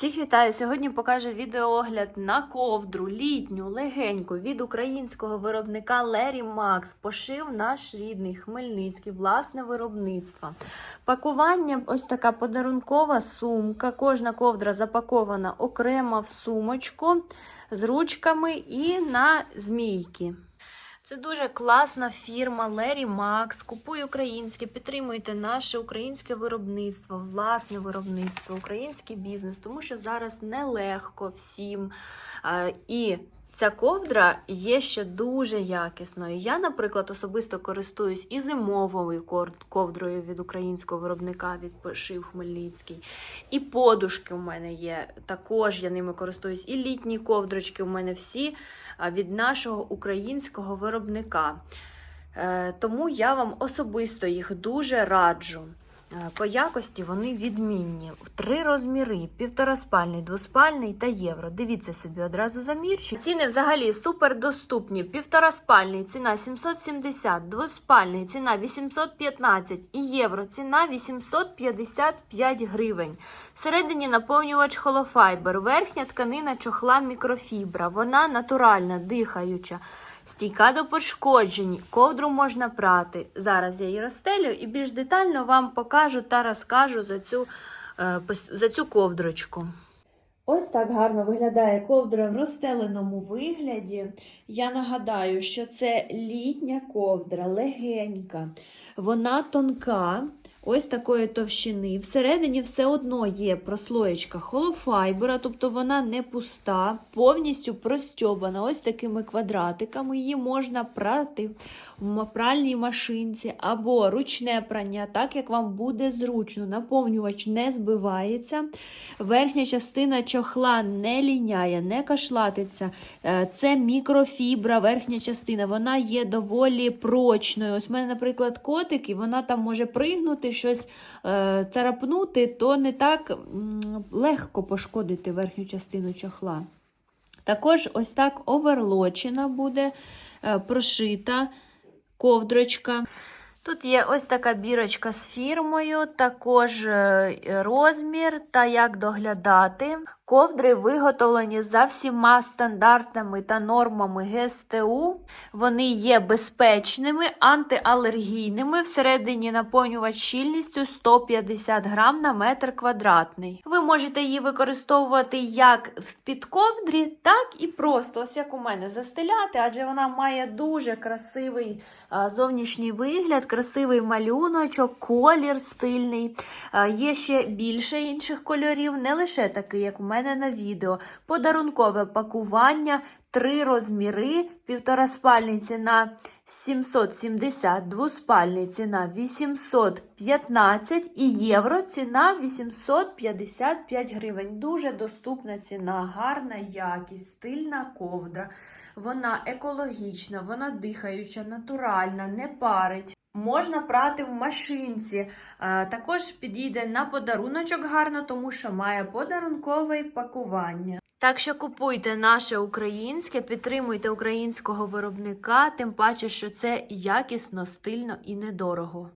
Всіх вітаю! Сьогодні покажу відеоогляд на ковдру літню, легеньку від українського виробника Лері Макс. Пошив наш рідний Хмельницький, власне виробництво. Пакування ось така подарункова сумка. Кожна ковдра запакована окремо в сумочку з ручками і на змійки. Це дуже класна фірма Лері Макс. Купуй українське, підтримуйте наше українське виробництво, власне виробництво, український бізнес, тому що зараз нелегко всім. Е, І ця ковдра є ще дуже якісною. Я, наприклад, особисто користуюсь і зимовою ковдрою від українського виробника від Пошив Хмельницький. І подушки у мене є. Також я ними користуюсь. І літні ковдрочки у мене всі від нашого українського виробника. Е, Тому я вам особисто їх дуже раджу. Е, По якості вони відмінні. В три розміри: півтораспальний, двоспальний та євро. Дивіться собі одразу замірчі. Ціни взагалі супер доступні. Півтораспальний ціна 770, двоспальний ціна 815 і євро ціна 855 гривень. Всередині наповнювач холофайбер, верхня тканина чохла мікрофібра. Вона натуральна, дихаюча. Стійка до пошкоджень, ковдру можна прати. Зараз я її розстелю і більш детально вам покажу та розкажу за цю, е, за цю ковдрочку. Ось так гарно виглядає ковдра в розстеленому вигляді. Я нагадаю, що це літня ковдра, легенька, вона тонка, ось такої товщини. Всередині все одно є прослоєчка холофайбера, тобто вона не пуста, повністю простьобана ось такими квадратиками. Її можна прати в пральній машинці або ручне прання, так як вам буде зручно. Наповнювач не збивається. Верхня частина чохла не ліняє, не кашлатиться. Е, Це мікрофібра, верхня частина. Вона є доволі прочною. Ось у мене, наприклад, котик, і вона там може пригнути, щось е, царапнути, то не так легко пошкодити верхню частину чохла. Також ось так оверлочена буде е, прошита ковдрочка. Тут є ось така бірочка з фірмою, також е, розмір та як доглядати. Ковдри виготовлені за всіма стандартами та нормами ГСТУ. Вони є безпечними, антиалергійними. Всередині наповнювач щільністю 150 грам на метр квадратний. Ви можете її використовувати як в підковдрі, так і просто, ось як у мене, застеляти, адже вона має дуже красивий зовнішній вигляд, красивий малюночок, колір стильний. Є ще більше інших кольорів, не лише такий, як у мене на відео. Подарункове пакування, три розміри, півтораспальний ціна 770, двоспальний ціна 815 і євро ціна 855 гривень. Дуже доступна ціна, гарна якість, стильна ковдра. Вона екологічна, вона дихаюча, натуральна, не парить. Можна прати в машинці. Е, Також підійде на подаруночок гарно, тому що має подарункове пакування. Так що купуйте наше українське, підтримуйте українського виробника, тим паче, що це якісно, стильно і недорого.